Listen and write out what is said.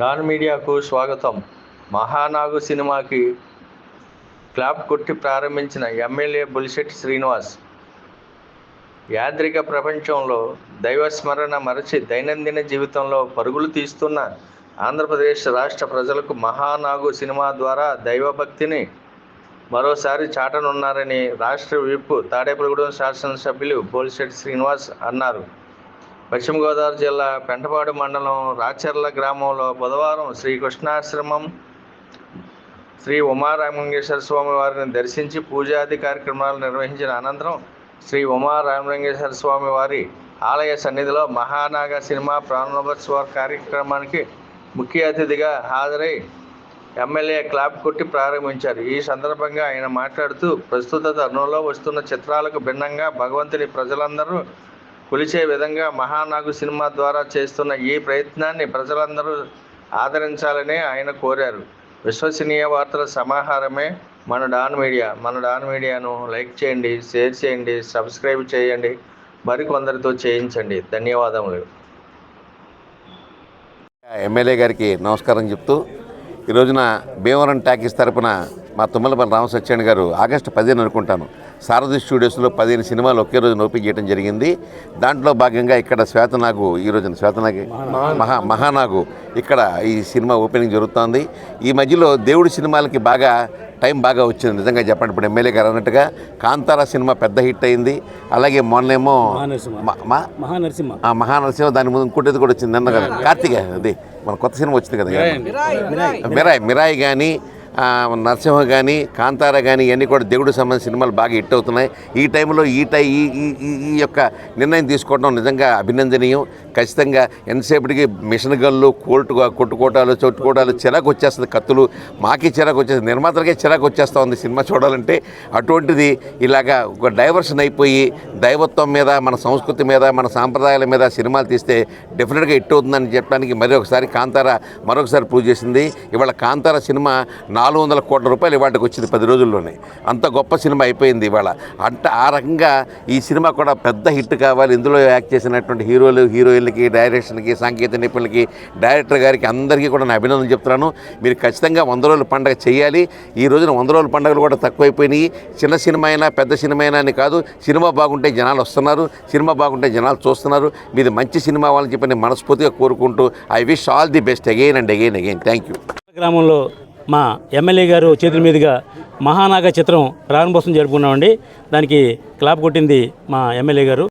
Don మీడియాకు స్వాగతం. మహానాగు సినిమాకి క్లాప్ కొట్టి ప్రారంభించిన ఎమ్మెల్యే బుల్షెట్ శ్రీనివాస్. యాద్రిక ప్రపంచంలో దైవస్మరణ మరచి దైనందిన జీవితంలో పరుగులు తీస్తున్న ఆంధ్రప్రదేశ్ రాష్ట్ర ప్రజలకు మహానాగు సినిమా ద్వారా దైవభక్తిని మరోసారి చాటనున్నారని రాష్ట్ర విప్ తాడేపల్లిగూడెం శాసనసభ్యులు బోల్షెట్ శ్రీనివాస్ అన్నారు. పశ్చిమ గోదావరి జిల్లా పెంటపాడు మండలం రాచర్ల గ్రామంలో బుధవారం శ్రీకృష్ణాశ్రమం శ్రీ ఉమారామలింగేశ్వర స్వామి వారిని దర్శించి పూజాది కార్యక్రమాలు నిర్వహించిన అనంతరం శ్రీ ఉమారామలింగేశ్వర స్వామి వారి ఆలయ సన్నిధిలో మహానాగ సినిమా ప్రారంభోత్సవ కార్యక్రమానికి ముఖ్య అతిథిగా హాజరై ఎమ్మెల్యే క్లాప్ కొట్టి ప్రారంభించారు. ఈ సందర్భంగా ఆయన మాట్లాడుతూ ప్రస్తుత తరుణంలో వస్తున్న చిత్రాలకు భిన్నంగా భగవంతుని ప్రజలందరూ కొలిచే విధంగా మహానాగు సినిమా ద్వారా చేస్తున్న ఈ ప్రయత్నాన్ని ప్రజలందరూ ఆదరించాలని ఆయన కోరారు. విశ్వసనీయ వార్తల సమాహారమే మన డాన్ మీడియా. మన డాన్ మీడియాను లైక్ చేయండి షేర్ చేయండి సబ్స్క్రైబ్ చేయండి. మరికొందరితో చేయించండి. ధన్యవాదములు. ఎమ్మెల్యే గారికి నమస్కారం చెప్తూ ఈరోజున భీమవరం టాకీస్ తరపున మా తుమ్మలపల్లి రామసత్యాన్ని గారు ఆగస్టు పదిహేను అనుకుంటాను. సారథి స్టూడియోస్లో పదిహేను సినిమాలు ఒకే రోజున ఓపెన్ చేయడం జరిగింది. దాంట్లో భాగంగా ఇక్కడ శ్వేతనాగు ఈ రోజున శ్వేతనాగి మహా మహానాగు ఇక్కడ ఈ సినిమా ఓపెనింగ్ జరుగుతోంది. ఈ మధ్యలో దేవుడి సినిమాలకి బాగా టైం బాగా వచ్చింది. నిజంగా చెప్పండి ఇప్పుడు ఎమ్మెల్యే గారు అన్నట్టుగా కాంతారా సినిమా పెద్ద హిట్ అయింది. అలాగే మొన్నేమో మహానరసింహ. మహానరసింహ. ఆ మహానరసింహ దాని ముందు ఇంకోటి కూడా వచ్చింది నిన్న కదా. కార్తీక అది మన కొత్త సినిమా వచ్చింది కదా. మిరాయ్. మిరాయ్. కానీ నరసింహ కానీ కాంతార కానీ ఇవన్నీ కూడా దేవుడికి సంబంధించిన సినిమాలు బాగా హిట్ అవుతున్నాయి. ఈ టైంలో ఈ టై ఈ ఈ- ఈ ఈ యొక్క నిర్ణయం తీసుకోవడం నిజంగా అభినందనీయం. ఖచ్చితంగా ఎంతసేపటికి మిషన్ గన్లు కోల్ట్ కొట్టుకోవటాలు చొట్టుకోటాలు చిరాకు వచ్చేస్తుంది కత్తులు. మాకే చిరాకు వచ్చేస్తుంది. నిర్మాతలకే చిరాకు వచ్చేస్తూ ఉంది సినిమా చూడాలంటే. అటువంటిది ఇలాగా ఒక డైవర్షన్ అయిపోయి దైవత్వం మీద మన సంస్కృతి మీద మన సాంప్రదాయాల మీద సినిమాలు తీస్తే డెఫినెట్గా హిట్ అవుతుందని చెప్పడానికి మరి ఒకసారి కాంతార మరొకసారి ప్రూవ్ చేసింది. ఇవాళ కాంతార సినిమా నాలుగు వందల కోట్ల రూపాయలు ఇవాటికి వచ్చింది పది రోజుల్లోనే. అంత గొప్ప సినిమా అయిపోయింది ఇవాళ. అంటే ఆ రకంగా ఈ సినిమా కూడా పెద్ద హిట్ కావాలి. ఇందులో యాక్ట్ చేసినటువంటి హీరోలు వీళ్ళకి డైరెక్షన్కి సాంకేతిక నిపుణులకి డైరెక్టర్ గారికి అందరికీ కూడా నేను అభినందనలు చెప్తున్నాను. మీరు ఖచ్చితంగా వంద రోజుల పండుగ చేయాలి. ఈ రోజున వంద రోజుల పండుగలు కూడా తక్కువైపోయినాయి. చిన్న సినిమా అయినా పెద్ద సినిమా అయినా అని కాదు సినిమా బాగుంటే జనాలు వస్తున్నారు సినిమా బాగుంటే జనాలు చూస్తున్నారు. మీది మంచి సినిమా అవ్వాలని చెప్పి నేను మనస్ఫూర్తిగా కోరుకుంటూ I wish all the best again and again again thank you గ్రామంలో మా ఎమ్మెల్యే గారు చేతుల మీదుగా మహానాగ చిత్రం ప్రారంభోత్సవం జరుపుకున్నామండి. దానికి క్లాప్ కొట్టింది మా ఎమ్మెల్యే గారు.